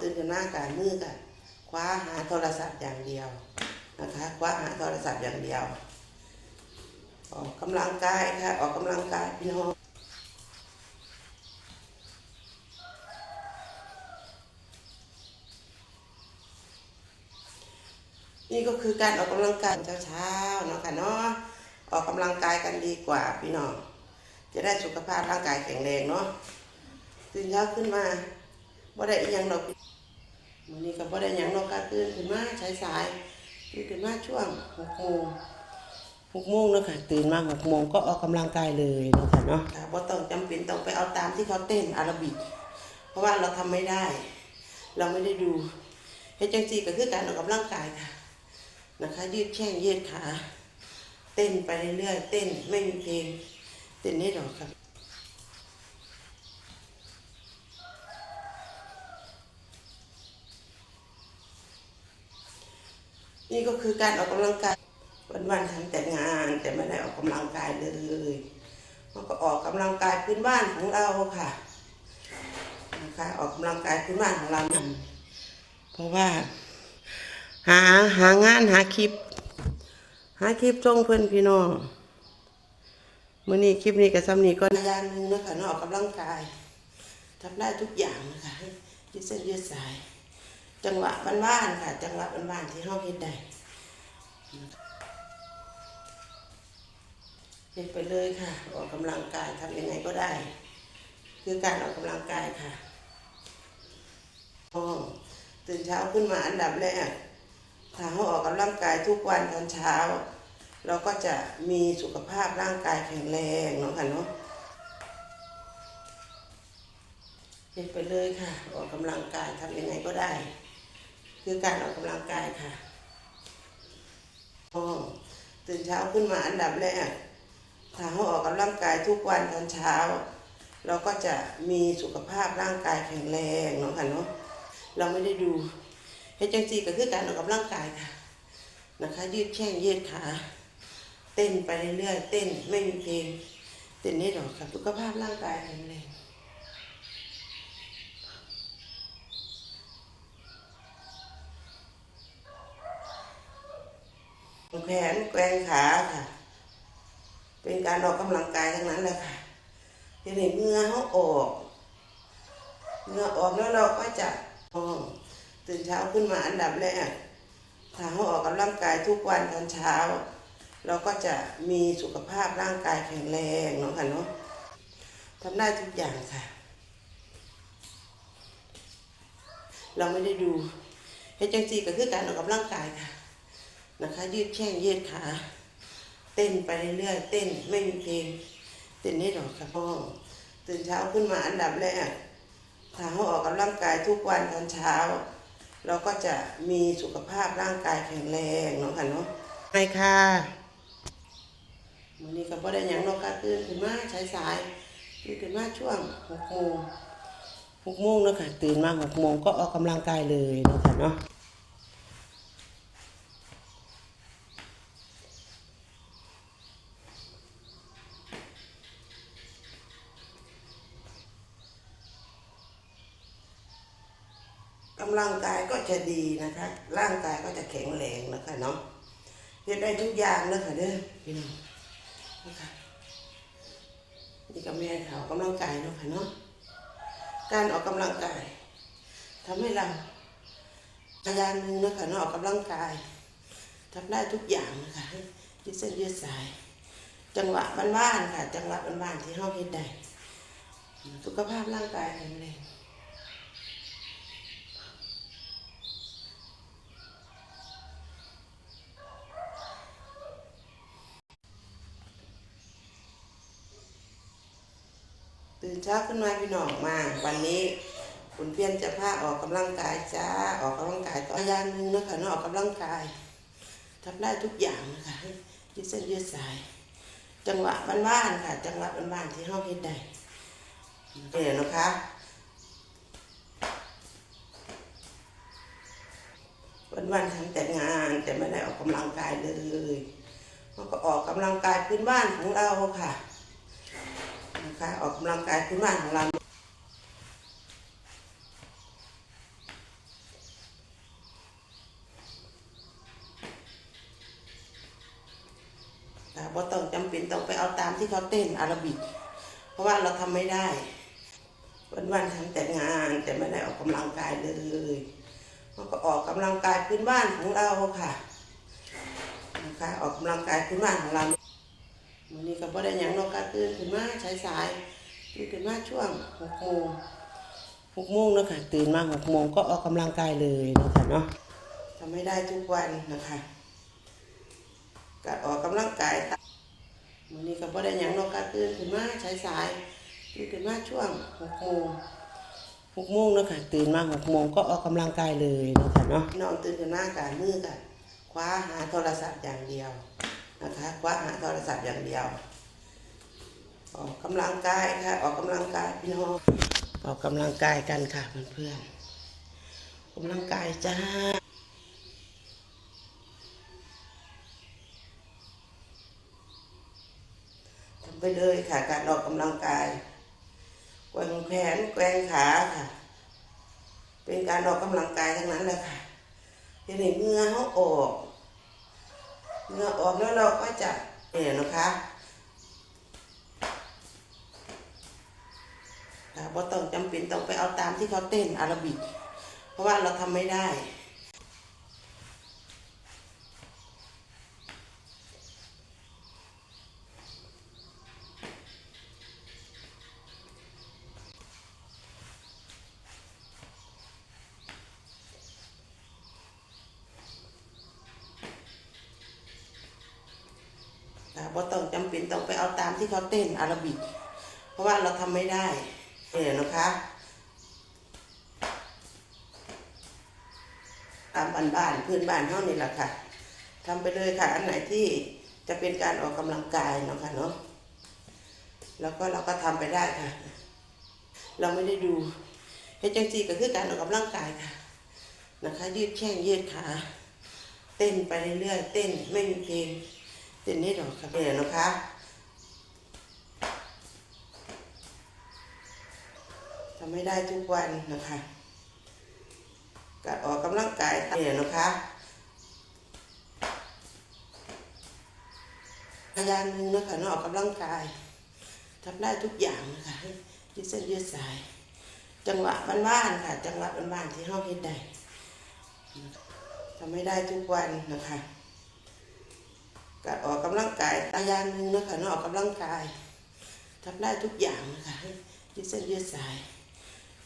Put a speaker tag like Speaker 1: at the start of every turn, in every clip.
Speaker 1: ตื่นขึ้นมาการมือกันคว้าหาโทรศัพท์อย่างเดียวนะคะคว้าหาโทรศัพท์อย่างเดียว ออกกำลังกายค่ะออกกำลังกายพี่น้องนี่ก็คือการออกกำลังกายเช้าๆเนาะค่ะเนาะออกกำลังกายกันดีกว่าพี่น้องจะได้สุขภาพร่างกายแข็งแรงเนาะตื่นเช้าขึ้นมา บ่ได้อีหยังดอกวันนี้ก็บ่ได้หยังดอกค่ะตื่นขึ้นมาสายๆตื่นขึ้นมาช่วงหกโมงหกโมงเนาะค่ะตื่นมาหกโมงก็ออกกำลังกายเลยเนาะค่ะเนาะบ่ต้องจำเป็นต้องไปเอาตามที่เขาเต้นอาราบิก เพราะว่าเราทำไม่ได้ เราไม่ได้ดูเฮ็ดจังซี่ก็คือการออกกำลังกายค่ะนะคะ ยืดแข้งยืดขา เต้นไปเรื่อยๆเต้นไม่มีเพลงเต้นนี่ดอกครับ นี่ก็คือการออกกำลังกาย วันๆทำแต่งานแต่ไม่ได้ออกกำลังกายเลยมันก็ออกกำลังกายพื้นบ้านของเราค่ะนะคะออกกำลังกายพื้นบ้านของเรานำเพราะว่า หาหางานหาคลิป หาคลิปส่งเพื่อนพี่น้องมื่อนี้คลิปนี้กับซ้ำนี้ก็ยางหนึ่งนะคะนออกกำลังกายทำได้ทุกอย่างนะคะยืดเส้นยืดสาย จังหวะบ้านๆค่ะ จังหวะบ้านๆที่ห้องเฮ็ดได้เห็นไปเลยค่ะ ออกกำลังกายทำยังไงก็ได้ คือการออกกำลังกายค่ะห้องตื่นเช้าขึ้นมาอันดับแรกถ้าเราออกกำลังกายทุกวันตอนเช้า เราก็จะมีสุขภาพร่างกายแข็งแรงเนาะค่ะเนาะเห็นไปเลยค่ะ ออกกำลังกายทำยังไงก็ได้ คือการออกกำลังกายค่ะห้อตื่นเช้าขึ้นมาอันดับแรกถ้าเราออกกำลังกายทุกวันตอนเช้า เราก็จะมีสุขภาพร่างกายแข็งแรงเนาะค่ะเนาะเราไม่ได้ดูเฮจังซีก็คือการออกกำลังกายค่ะนะคะ ยืดแข้งยืดขาเต้นไปเรื่อยๆเต้นไม่มีเพลงเต้นนี่ดอกค่ะสุขภาพร่างกายแข็งแรง แขนแกงขาค่ะ เป็นการออกกำลังกายทั้งนั้นแหละค่ะทีนี้เหงื่อเขาออกเหงื่อออกแล้วเราก็จะห้องตื่นเช้าขึ้นมาอันดับแรกถ้าเราออกกำลังกายทุกวันตอนเช้า เราก็จะมีสุขภาพร่างกายแข็งแรงเนาะค่ะเนาะทำได้ทุกอย่างค่ะ เราไม่ได้ดูเฮจังซีก็คือการออกกำลังกายค่ะ นะคะ ยืดแข้งยืดขาเต้นไปเรื่อยๆเต้นไม่มีเพลงเต้นนี่ดอกค่ะพ่อตื่นเช้าขึ้นมาอันดับแรกถ้าเราออกกำลังกายทุกวันตอนเช้า เราก็จะมีสุขภาพร่างกายแข็งแรงเนาะค่ะเนาะไปค่ะวันนี้ก็บ่ได้หยังเนาะค่ะตื่นขึ้นมาสายๆตื่นขึ้นมาช่วงหกโมงหกโมงเนาะค่ะตื่นมาหกโมงก็ออกกำลังกายเลยเนาะค่ะเนาะำลังกายก็จะดีนะคะ ร่างกายก็จะแข็งแรงนะคะเนาะเฮ็ดได้ทุกอย่างเลยค่ะเด้อพี่น้องนะคะนี่ก็แม่เขากำลังกายเนาะค่ะเนาะการออกกำลังกายทำให้เราอย่างหนึ่งนะคะเนาะออกกำลังกายทำได้ทุกอย่างนะคะยืดเส้นยืดสาย จังหวะบ้านๆค่ะ จังหวะบ้านๆที่ห้องเฮ็ดได้สุขภาพร่างกายแข็งแรง นเช้าขึ้นมาพี่น้องมาวันนี้คุณเพียนจะพาออกกำลังกายจ้าออกกำลังกายต่ออย่างหนึ่งนะคะเนาะออกกำลังกายทำได้ทุกอย่างนะคะยืดเส้นยืดสาย จังหวะบ้านๆค่ะ จังหวะบ้านๆที่ห้องเฮ็ดได้เดี๋ยวนะคะวันๆทำแต่งานแต่ไม่ได้ออกกำลังกายเลยมันก็ออกกำลังกายพื้นบ้านของเราค่ะ คะ ออกกำลังกายพื้นบ้านของเราบอต้องจำเป็นต้องไปเอาตามที่เขาเต้นอาราบิก เพราะว่าเราทำไม่ได้ วันวันทำแต่งาน แต่ไม่ได้ออกกำลังกายเลยเราก็ออกกำลังกายพื้นบ้านของเราค่ะนะคะออกกำลังกายพื้นบ้านของเรา วันนี้ก็บ่ได้หยังนอกก็ตื่นขึ้นมาสายสายตื่นขึ้นมาช่วงหกโมงหกโมงนะคะตื่นมาหกโมงก็ออกกำลังกายเลยนะคะเนาะทำไม่ได้ทุกวันนะคะก็ออกกำลังกายวันนี้ก็บ่ได้หยังนอกก็ตื่นขึ้นมาสายสายตื่นขึ้นมาช่วงหกโมงหกโมงนะคะตื่นมาหกโมงก็ออกกำลังกายเลยนะคะเนาะนองตื่นขึ้นมาการมือกันคว้าหาโทรศัพท์อย่างเดียว นะคะคว้าหาโทรศัพท์อย่างเดียว ออกกำลังกายค่ะ ออกกำลังกายพี่น้องออกกำลังกายกันค่ะเพื่อนๆออกกำลังกายจ้าทำไปเลยค่ะ การออกกำลังกายแกว่งแขนแกว่งขาค่ะ เป็นการออกกำลังกายทั้งนั้นเลยค่ะเห็นเหงื่อเขาออก เหงื่อออกแล้วเราก็จะเนี่ยนะคะค่ะบ่ต้องจำเป็นต้องไปเอาตามที่เขาเต้นอาราบิก เพราะว่าเราทำไม่ได้ บ่ต้องจำเป็นต้องไปเอาตามที่เขาเต้นอาราบิก เพราะว่าเราทำไม่ได้เนี่ยนะคะตามบ้านบ้านๆพื้นบ้านเท่านี้แหละค่ะทำไปเลยค่ะ อันไหนที่จะเป็นการออกกำลังกายเนาะค่ะเนาะแล้วก็เราก็ทำไปได้ค่ะ เราไม่ได้ดูเฮจังซีก็คือการออกกำลังกายค่ะนะคะ ยืดแข้งยืดขา เต้นไปเรื่อยๆเต้นไม่มีเพลง เต้นนี่ดอกค่ะเนี่ยนะคะทำไม่ได้ทุกวันนะคะก็ออกกำลังกายเนี่ยนะคะอย่างหนึ่งนะคะเนาะออกกำลังกายทำได้ทุกอย่างนะคะยืดเส้นยืดสาย จังหวะบ้านๆค่ะ จังหวะบ้านๆที่ห้องเฮ็ดได้ทำไม่ได้ทุกวันนะคะ ก็ออกกำลังกายอย่างหนึ่งนะคะเนาะออกกำลังกายทำได้ทุกอย่างนะคะยืดเส้นยืดสาย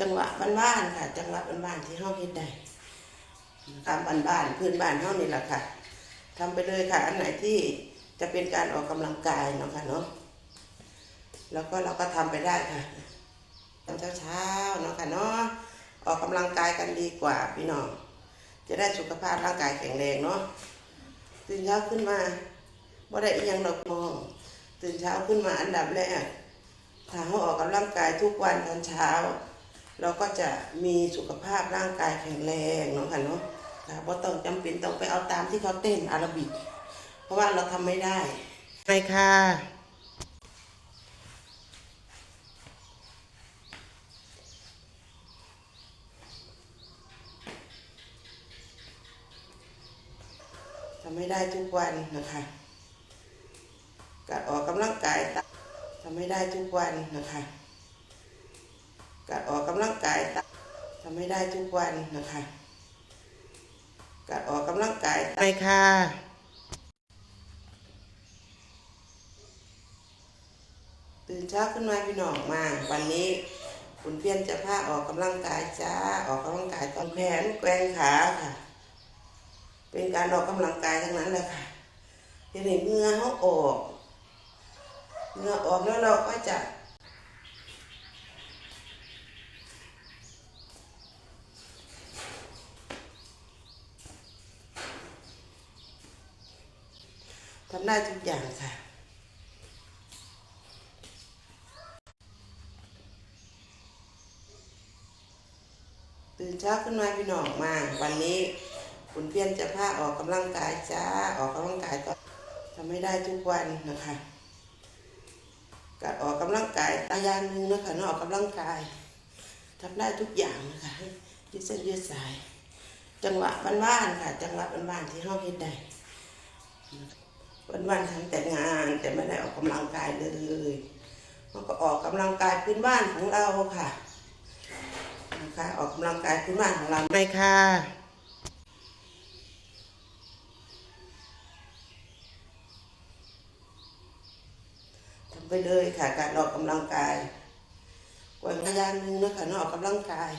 Speaker 1: จังหวะบ้านๆค่ะ จังหวะบ้านๆที่เฮาเฮ็ดได้ตามบ้านๆพื้นบ้านเฮานี่แหละค่ะทำไปเลยค่ะ อันไหนที่จะเป็นการออกกำลังกายเนาะค่ะเนาะแล้วก็เราก็ทำไปได้ค่ะตอนเช้าๆเนาะค่ะเนาะออกกำลังกายกันดีกว่าพี่น้องจะได้สุขภาพร่างกายแข็งแรงเนาะตื่นเช้าขึ้นมา บ่ได้อีหยังดอกมองตื่นเช้าขึ้นมาอันดับแรกถ้าเราออกกำลังกายทุกวันตอนเช้า เราก็จะมีสุขภาพร่างกายแข็งแรงเนาะค่ะเนาะค่ะบ่ต้องจำเป็นต้องไปเอาตามที่เขาเต้นอาราบิก เพราะว่าเราทำไม่ได้ไปค่ะทำไม่ได้ทุกวันนะคะ ก็ออกกำลังกายตามทำไม่ได้ทุกวันนะคะก็ออกกำลังกายตามทำไม่ได้ทุกวันนะคะก็ออกกำลังกายไปค่ะตื่นเช้าขึ้นมาพี่น้องมา วันนี้คุณเพียนจะพาออกกำลังกายจ้าออกกำลังกายตอนแขนแกว่งขาค่ะ เป็นการออกกำลังกายทั้งนั้นเลยค่ะเห็นเหงื่อเขาออก เหงื่อออกแล้วเราก็จะทำได้ทุกอย่างค่ะ ตื่นเช้าขึ้นมาพี่น้องมา วันนี้คุณเพียนจะพาออกกำลังกายจ้า ออกกำลังกายตอนทำไม่ได้ทุกวันนะคะ กาออกกำลังกายตายางหนึ่งนะคะเนาะออกกำลังกาย ทำได้ทุกอย่างนะคะยืดเส้นยืดสาย จังหวะบ้านๆค่ะ จังหวะบ้านๆที่ห้องเฮ็ดได้วันๆทำแต่งานแต่ไม่ได้ออกกำลังกายเลยมันก็ออกกำลังกายพื้นบ้านของเราค่ะนะคะออกกำลังกายพื้นบ้านของเราไหมค่ะ ไปเลยค่ะ การออกกำลังกายกวนพยานนึงนะคะนอกกำลังกาย